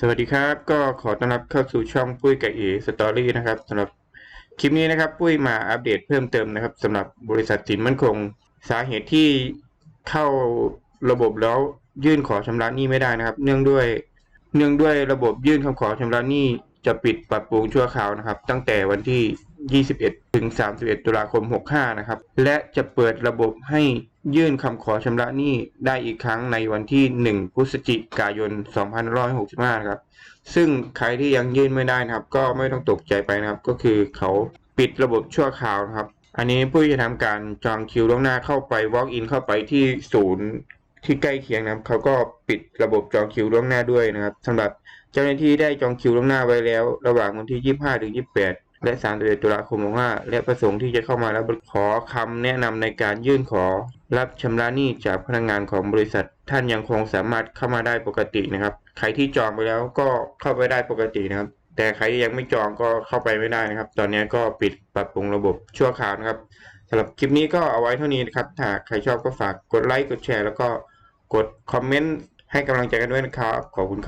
สวัสดีครับก็ขอต้อนรับเข้าสู่ช่องปุ้ยกับเอสตอรี่นะครับสำหรับคลิปนี้นะครับ ปุ้ยมาอัปเดตเพิ่มเติมนะครับสำหรับบริษัทสินมั่นคง สาเหตุที่เข้าระบบแล้วยื่นขอชำระหนี้ไม่ได้นะครับ เนื่องด้วย เนื่องด้วยระบบยื่นคำขอชำระหนี้จะปิดปรับปรุงชั่วคราวนะครับ ตั้งแต่วันที่ 21 ถึง 31 ตุลาคม 65 นะครับ และจะเปิดระบบให้ ยื่นคำขอชำระหนี้ได้อีกครั้งในวันที่ 1 พฤศจิกายน 2565นะครับ ซึ่งใครที่ยังยื่นไม่ได้นะครับ ก็ไม่ต้องตกใจไปนะครับ ก็คือเขาปิดระบบชั่วคราวนะครับ อันนี้ผู้จะทำการจองคิวล่วงหน้าเข้าไป walk in เข้าไปที่ศูนย์ที่ใกล้เคียงนะครับ เขาก็ปิดระบบจองคิวล่วงหน้าด้วยนะครับสำหรับเจ้าหน้าที่ได้จองคิวล่วงหน้าไว้แล้ว ระหว่างวันที่ 25ถึง28และ3ตุลาคม 65 และประสงค์ที่จะเข้ามาแล้วขอคำแนะนำในการยื่นขอ รับชำระหนี้จากพนักงานของบริษัท ท่านยังคงสามารถเข้ามาได้ปกตินะครับ ใครที่จองไปแล้วก็เข้าไปได้ปกตินะครับ แต่ใครที่ยังไม่จองก็เข้าไปไม่ได้นะครับ ตอนนี้ก็ปิดปรับปรุงระบบชั่วคราวนะครับสำหรับคลิปนี้ก็เอาไว้เท่านี้นะครับถ้าใครชอบก็ฝากกดไลค์กดแชร์ แล้วก็กดคอมเมนต์ให้กำลังใจกันด้วยนะครับขอบคุณครับ